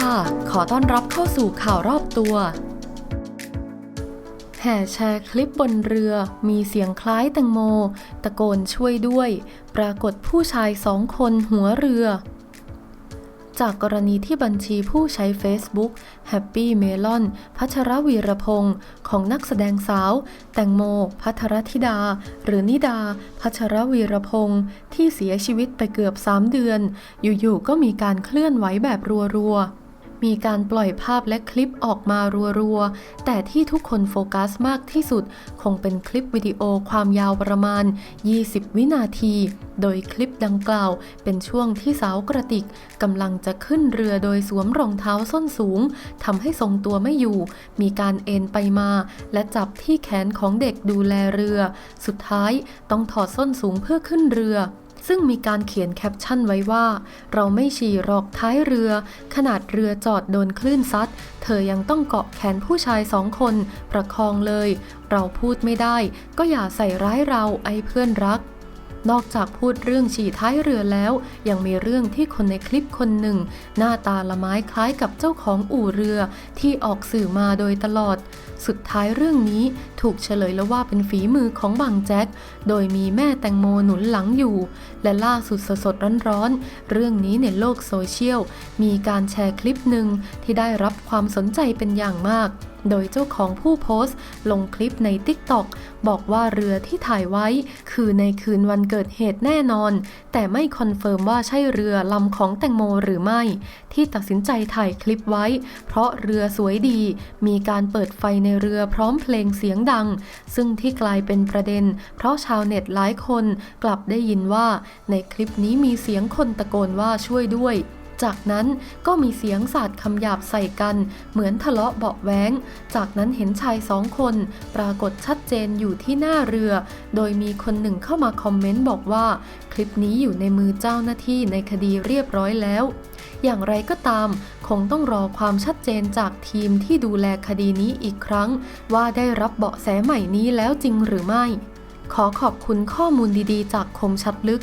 ค่ะ ขอต้อนรับเข้าสู่ข่าวรอบตัว แห่แชร์คลิปบนเรือ มีเสียงคล้ายแตงโม ตะโกนช่วยด้วย ปรากฏผู้ชายสองคนหัวเรือ จากกรณีที่บัญชีผู้ใช้ Facebook Happy Melon พัชรวีรพงศ์ของนักแสดงสาว แตงโม พัทรธิดา หรือนิดา พัชรวีรพงศ์ที่เสียชีวิตไปเกือบ 3 เดือน อยู่ๆ ก็มีการเคลื่อนไหวแบบรัวๆ มีการปล่อยภาพและคลิปออกมารัวๆ แต่ที่ทุกคนโฟกัสมากที่สุด คงเป็นคลิปวิดีโอความยาวประมาณ 20 วินาที โดยคลิปดังกล่าวเป็นช่วงที่สาวกระติกกำลังจะขึ้นเรือโดยสวมรองเท้าส้นสูงทำให้ทรงตัวไม่อยู่ มีการเอ็นไปมา และจับที่แขนของเด็กดูแลเรือ สุดท้ายต้องถอดส้นสูงเพื่อขึ้นเรือ ซึ่งมีการเขียนแคปชั่นไว้ว่า เราไม่ฉี่หรอกท้ายเรือ ขนาดเรือจอดโดนคลื่นซัด เธอยังต้องเกาะแขนผู้ชายสองคน ประคองเลย เราพูดไม่ได้ ก็อย่าใส่ร้ายเราไอ้เพื่อนรัก นอกจากพูดเรื่องฉี่ท้ายเรือแล้ว ยังมีเรื่องที่คนในคลิปคนหนึ่ง หน้าตาละไม้คล้ายกับเจ้าของอู่เรือที่ออกสื่อมาโดยตลอด สุดท้ายเรื่องนี้ถูกเฉลยแล้วว่าเป็นฝีมือของบางแจ็ค โดยมีแม่แตงโมหนุนหลังอยู่ และล่าสุดสดๆร้อนๆ เรื่องนี้ในโลกโซเชียล มีการแชร์คลิปหนึ่งที่ได้รับความสนใจเป็นอย่างมาก โดยเจ้าของผู้โพสต์ ลงคลิปใน TikTok บอกว่าเรือที่ถ่ายไว้ คือในคืนวันเกิดเหตุแน่นอน แต่ไม่คอนเฟิร์มว่าใช่เรือลำของแตงโมหรือไม่ ที่ตัดสินใจถ่ายคลิปไว้ เพราะเรือสวยดี มีการเปิดไฟในเรือพร้อมเพลงเสียงดัง ซึ่งที่กลายเป็นประเด็น เพราะชาวเน็ตหลายคนกลับได้ยินว่าในคลิปนี้มีเสียงคนตะโกนว่าช่วยด้วย จากนั้นก็มีเสียงสาดคำหยาบใส่กัน เหมือนทะเลาะเบาะแว้งจากนั้นเห็นชายสองคน ปรากฏชัดเจนอยู่ที่หน้าเรือ โดยมีคนหนึ่งเข้ามาคอมเมนต์บอกว่า คลิปนี้อยู่ในมือเจ้าหน้าที่ในคดีเรียบร้อยแล้ว อย่างไรก็ตาม คงต้องรอความชัดเจนจากทีมที่ดูแลคดีนี้อีกครั้ง ว่าได้รับเบาะแสใหม่นี้แล้วจริงหรือไม่ ขอขอบคุณข้อมูลดีๆ จากคมชัดลึก